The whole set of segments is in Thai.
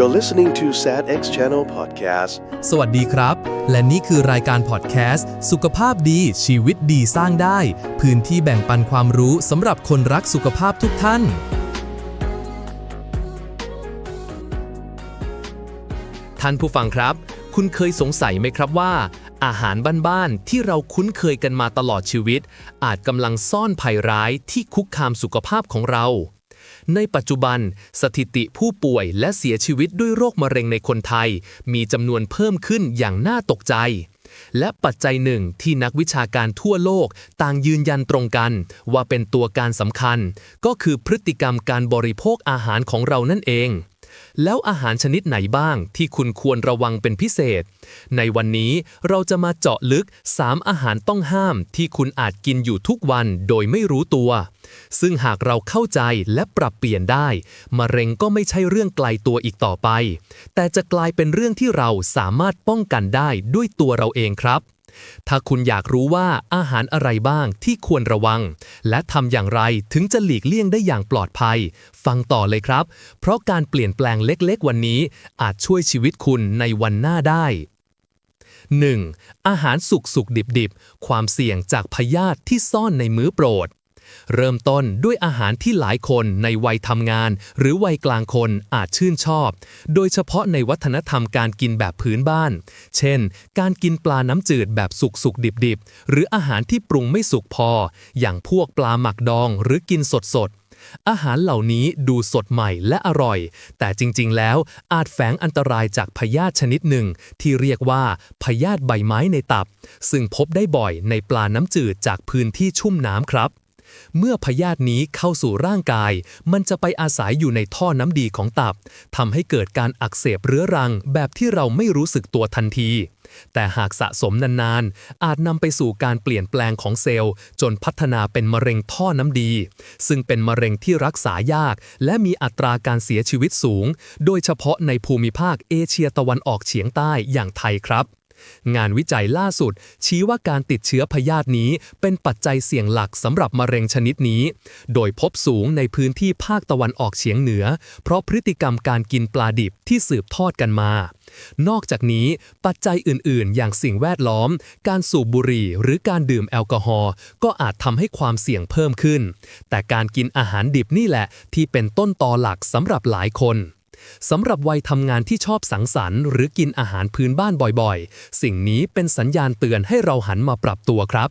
You're listening to SADX Channel Podcast. สวัสดีครับ และนี่คือรายการพอดแคสต์สุขภาพดีชีวิตดีสร้างได้ พื้นที่แบ่งปันความรู้สำหรับคนรักสุขภาพทุกท่าน ท่านผู้ฟังครับ คุณเคยสงสัยไหมครับว่า อาหารบ้านๆที่เราคุ้นเคยกันมาตลอดชีวิต อาจกำลังซ่อนภัยร้ายที่คุกคามสุขภาพของเรา ในปัจจุบัน สถิติผู้ป่วยและเสียชีวิตด้วยโรคมะเร็งในคนไทย มีจำนวนเพิ่มขึ้นอย่างน่าตกใจ และปัจจัยหนึ่งที่นักวิชาการทั่วโลกต่างยืนยันตรงกัน ว่าเป็นตัวการสำคัญ ก็คือพฤติกรรมการบริโภคอาหารของเรานั่นเอง แล้วอาหารชนิดไหนบ้างที่คุณควรระวังเป็นพิเศษ ในวันนี้เราจะมาเจาะลึก 3 อาหารต้องห้ามที่คุณอาจกินอยู่ทุกวันโดยไม่รู้ตัว ซึ่งหากเราเข้าใจและปรับเปลี่ยนได้ มะเร็งก็ไม่ใช่เรื่องไกลตัวอีกต่อไป แต่จะกลายเป็นเรื่องที่เราสามารถป้องกันได้ด้วยตัวเราเองครับ ถ้าคุณอยากรู้ว่าอาหารอะไรบ้างที่ควรระวัง และทำอย่างไรถึงจะหลีกเลี่ยงได้อย่างปลอดภัย ฟังต่อเลยครับ เพราะการเปลี่ยนแปลงเล็กๆ วันนี้ อาจช่วยชีวิตคุณในวันหน้าได้ 1. อาหารสุกสุกดิบดิบๆความเสี่ยงจากพยาธิที่ซ่อนในมื้อโปรด เริ่มต้นด้วยอาหารที่หลายคนในวัยทำงาน หรือวัยกลางคนอาจชื่นชอบ โดยเฉพาะในวัฒนธรรมการกินแบบพื้นบ้าน เช่น การกินปลาน้ำจืดแบบสุกสุกดิบดิบๆหรืออาหารที่ปรุงไม่สุกพอ อย่างพวกปลาหมักดองหรือกินสดสดๆอาหารเหล่านี้ดูสดใหม่และอร่อย แต่จริง ๆ แล้วอาจแฝงอันตรายจากพยาธิชนิดหนึ่ง ที่เรียกว่าพยาธิใบไม้ในตับ ซึ่งพบได้บ่อยในปลาน้ำจืดจากพื้นที่ชุ่มน้ำครับ เมื่อพยาธินี้เข้าสู่ร่างกาย มันจะไปอาศัยอยู่ในท่อน้ำดีของตับทำให้เกิดการอักเสบเรื้อรังแบบที่เราไม่รู้สึกตัวทันที แต่หากสะสมนานๆ อาจนำไปสู่การเปลี่ยนแปลงของเซลล์ จนพัฒนาเป็นมะเร็งท่อน้ำดี ซึ่งเป็นมะเร็งที่รักษายาก และมีอัตราการเสียชีวิตสูง โดยเฉพาะในภูมิภาคเอเชียตะวันออกเฉียงใต้อย่างไทยครับ งานวิจัยล่าสุด ชี้ว่าการติดเชื้อพยาธินี้เป็นปัจจัยเสี่ยงหลักสำหรับมะเร็งชนิดนี้ โดยพบสูงในพื้นที่ภาคตะวันออกเฉียงเหนือ เพราะพฤติกรรมการกินปลาดิบที่สืบทอดกันมา นอกจากนี้ปัจจัยอื่น ๆ อย่างสิ่งแวดล้อม การสูบบุหรี่ หรือการดื่มแอลกอฮอล์ก็อาจทำให้ความเสี่ยงเพิ่มขึ้น แต่การกินอาหารดิบนี่แหละที่เป็นต้นตอหลักสำหรับหลายคน สำหรับวัยทำงานที่ชอบสังสรรค์หรือกินอาหารพื้นบ้านบ่อยๆ สิ่งนี้เป็นสัญญาณเตือนให้เราหันมาปรับตัวครับ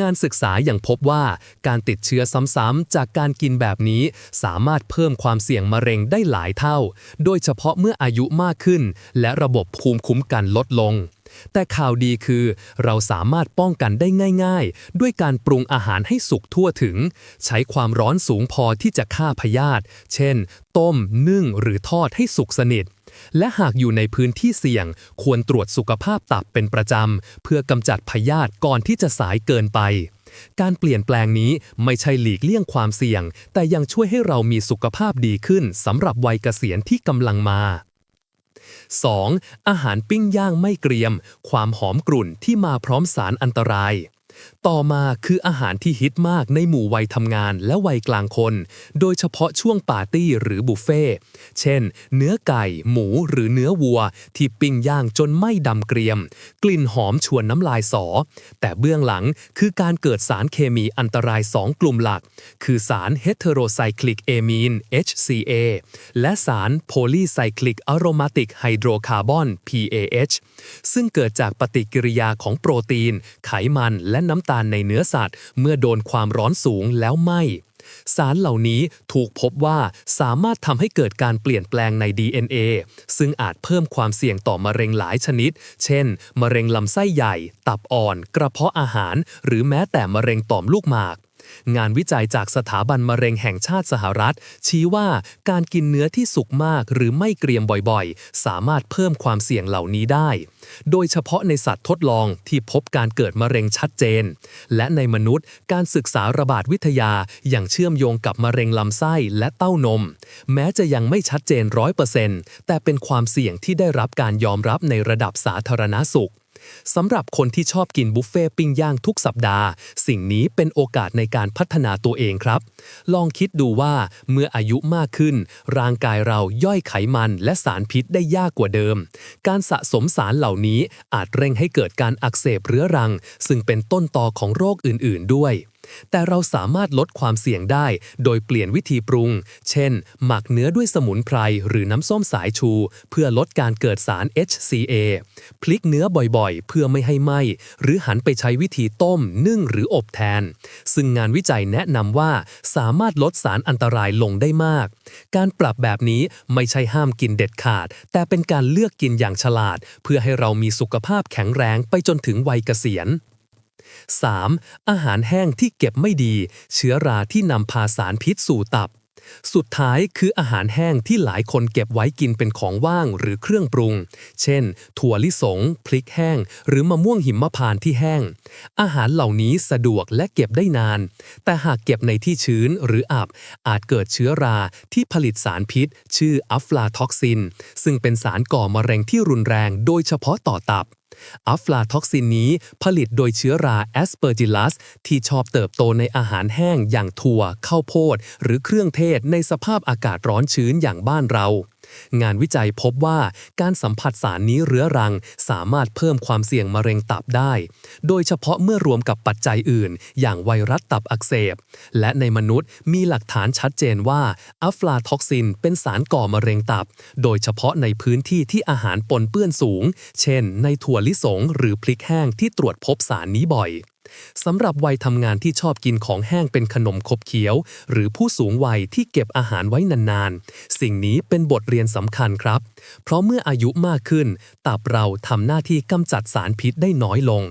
งานศึกษาอย่างพบว่าการติดเชื้อซ้ำๆจากการกินแบบนี้ สามารถเพิ่มความเสี่ยงมะเร็งได้หลายเท่า โดยเฉพาะเมื่ออายุมากขึ้น และระบบภูมิคุ้มกันลดลง แต่ข่าวดีคือ เราสามารถป้องกันได้ง่าย ๆ ด้วยการปรุงอาหารให้สุกทั่วถึง ใช้ความร้อนสูงพอที่จะฆ่าพยาธิเช่น ต้ม นึ่ง หรือทอดให้สุกสนิท และหากอยู่ในพื้นที่เสี่ยง ควรตรวจสุขภาพตับเป็นประจำ เพื่อกำจัดพยาธิก่อนที่จะสายเกินไปการเปลี่ยนแปลงนี้ไม่ใช่หลีกเลี่ยงความเสี่ยง แต่ยังช่วยให้เรามีสุขภาพดีขึ้นสำหรับวัยเกษียณที่กำลังมา 2. อาหารปิ้งย่างไม่เกรียม ความหอมกรุ่นที่มาพร้อมสารอันตราย ต่อมาคืออาหารที่ฮิตมากในหมู่วัยทำงานและวัยกลางคน โดยเฉพาะช่วงปาร์ตี้หรือบุฟเฟ่เช่น เนื้อไก่ หมูหรือเนื้อวัว ที่ปิ้งย่างจนไม่ดำเกรียม กลิ่นหอมชวนน้ำลายสอ แต่เบื้องหลังคือการเกิดสารเคมีอันตราย 2 กลุ่มหลัก คือสารเฮเทโรไซคลิกเอมีน HCA และสารโพลีไซคลิกอะโรมาติกไฮโดรคาร์บอน PAH ซึ่งเกิดจากปฏิกิริยาของโปรตีน ไขมันและน้ำตาลในเนื้อสัตว์ เมื่อโดนความร้อนสูงแล้วไหมสารเหล่านี้ถูกพบว่าสามารถทำให้เกิดการเปลี่ยนแปลงใน DNA ซึ่งอาจเพิ่มความเสี่ยงต่อมะเร็งหลายชนิด เช่น มะเร็งลำไส้ใหญ่ ตับอ่อน กระเพาะอาหาร หรือแม้แต่มะเร็งต่อมลูกหมาก งานวิจัยจากสถาบันมะเร็งแห่งชาติสหรัฐ ชี้ว่าการกินเนื้อที่สุกมากหรือไม่เกรียมบ่อยๆ สามารถเพิ่มความเสี่ยงเหล่านี้ได้ โดยเฉพาะในสัตว์ทดลองที่พบการเกิดมะเร็งชัดเจน และในมนุษย์การศึกษาระบาดวิทยาอย่างเชื่อมโยงกับมะเร็งลำไส้และเต้านม แม้จะยังไม่ชัดเจนร้อยเปอร์เซ็นต์แต่เป็นความเสี่ยงที่ได้รับการยอมรับในระดับสาธารณสุข สำหรับคนที่ชอบกินบุฟเฟ่ต์ปิ้งย่างทุกสัปดาห์ สิ่งนี้เป็นโอกาสในการพัฒนาตัวเองครับ ลองคิดดูว่าเมื่ออายุมากขึ้น ร่างกายเราย่อยไขมันและสารพิษได้ยากกว่าเดิม การสะสมสารเหล่านี้อาจเร่งให้เกิดการอักเสบเรื้อรัง ซึ่งเป็นต้นตอของโรคอื่น ๆ ด้วย แต่เราสามารถลดความเสี่ยงได้ โดยเปลี่ยนวิธีปรุง เช่น หมักเนื้อด้วยสมุนไพรหรือน้ำส้มสายชู เพื่อลดการเกิดสาร HCA พลิกเนื้อบ่อยๆ เพื่อไม่ให้ไหม้ หรือหันไปใช้วิธีต้ม นึ่งหรืออบแทน ซึ่งงานวิจัยแนะนำว่าสามารถลดสารอันตรายลงได้มาก การปรับแบบนี้ไม่ใช่ห้ามกินเด็ดขาด แต่เป็นการเลือกกินอย่างฉลาด เพื่อให้เรามีสุขภาพแข็งแรงไปจนถึงวัยเกษียณ 3. อาหารแห้งที่เก็บไม่ดี เชื้อราที่นำพาสารพิษสู่ตับ สุดท้ายคืออาหารแห้งที่หลายคนเก็บไว้กินเป็นของว่างหรือเครื่องปรุง เช่น ถั่วลิสง พริกแห้ง หรือมะม่วงหิมพานต์ที่แห้ง อาหารเหล่านี้สะดวกและเก็บได้นาน แต่หากเก็บในที่ชื้นหรืออับ อาจเกิดเชื้อราที่ผลิตสารพิษ ชื่ออัฟลาท็อกซิน ซึ่งเป็นสารก่อมะเร็งที่รุนแรง โดยเฉพาะต่อตับ อัฟลาท็อกซินนี้ผลิตโดยเชื้อราแอสเปอร์จิลัสที่ชอบเติบโตในอาหารแห้งอย่างถั่ว ข้าวโพด หรือเครื่องเทศในสภาพอากาศร้อนชื้นอย่างบ้านเรา งานวิจัยพบว่าการสัมผัสสารนี้เรื้อรัง สามารถเพิ่มความเสี่ยงมะเร็งตับได้ โดยเฉพาะเมื่อรวมกับปัจจัยอื่น อย่างไวรัสตับอักเสบ และในมนุษย์มีหลักฐานชัดเจนว่าอัฟลาท็อกซิน เป็นสารก่อมะเร็งตับ โดยเฉพาะในพื้นที่ที่อาหารปนเปื้อนสูง เช่น ในถั่วลิสงหรือพริกแห้งที่ตรวจพบสารนี้บ่อย สำหรับวัยทำงานที่ชอบกินของแห้งเป็นขนมขบเคี้ยว หรือผู้สูงวัยที่เก็บอาหารไว้นานๆ สิ่งนี้เป็นบทเรียนสำคัญครับ เพราะเมื่ออายุมากขึ้น ตับเราทำหน้าที่กำจัดสารพิษได้น้อยลง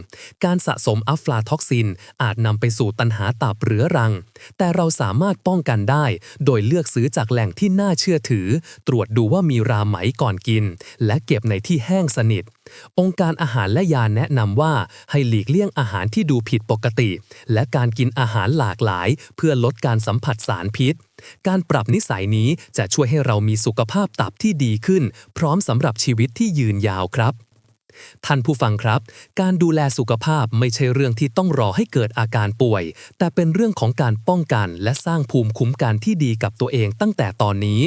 การสะสมอัฟลาท็อกซิน อาจนำไปสู่ตันหาตับเรื้อรัง แต่เราสามารถป้องกันได้ โดยเลือกซื้อจากแหล่งที่น่าเชื่อถือ ตรวจดูว่ามีราไหมก่อนกิน และเก็บในที่แห้งสนิท องค์การอาหารและยาแนะนำว่าให้หลีกเลี่ยงอาหารที่ดูผิดปกติ และการกินอาหารหลากหลาย เพื่อลดการสัมผัสสารพิษ การปรับนิสัยนี้จะช่วยให้เรามีสุขภาพตับที่ดีขึ้น พร้อมสำหรับชีวิตที่ยืนยาวครับ ท่านผู้ฟังครับ การดูแลสุขภาพไม่ใช่เรื่องที่ต้องรอให้เกิดอาการป่วย แต่เป็นเรื่องของการป้องกัน และสร้างภูมิคุ้มกันที่ดีกับตัวเองตั้งแต่ตอนนี้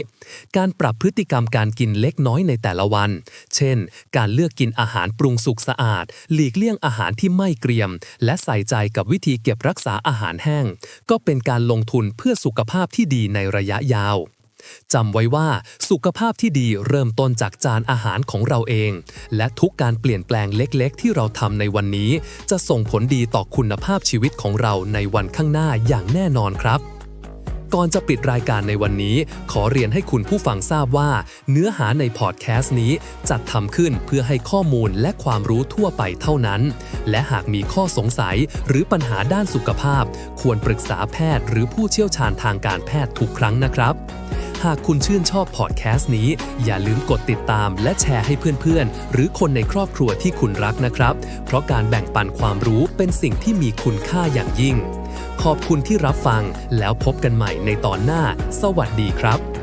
การปรับพฤติกรรมการกินเล็กน้อยในแต่ละวัน เช่น การเลือกกินอาหารปรุงสุกสะอาด หลีกเลี่ยงอาหารที่ไม่เกรียม และใส่ใจกับวิธีเก็บรักษาอาหารแห้ง ก็เป็นการลงทุนเพื่อสุขภาพที่ดีในระยะยาว จำไว้ว่าสุขภาพที่ดีเริ่มต้นจากจานอาหารของเราเอง และทุกการเปลี่ยนแปลงเล็กๆ ที่เราทำในวันนี้ จะส่งผลดีต่อคุณภาพชีวิตของเราในวันข้างหน้าอย่างแน่นอนครับ ก่อนจะปิดรายการในวันนี้ ขอเรียนให้คุณผู้ฟังทราบว่า เนื้อหาในพอดแคสต์นี้จัดทำขึ้นเพื่อให้ข้อมูลและความรู้ทั่วไปเท่านั้น และหากมีข้อสงสัยหรือปัญหาด้านสุขภาพ ควรปรึกษาแพทย์ หรือผู้เชี่ยวชาญทางการแพทย์ทุกครั้งนะครับ หากคุณชื่นชอบพอดแคสต์นี้ อย่าลืมกดติดตามและแชร์ให้เพื่อนๆ หรือคนในครอบครัวที่คุณรักนะครับ เพราะการแบ่งปันความรู้เป็นสิ่งที่มีคุณค่าอย่างยิ่ง ขอบคุณที่รับฟังแล้วพบกันใหม่ในตอนหน้า สวัสดีครับ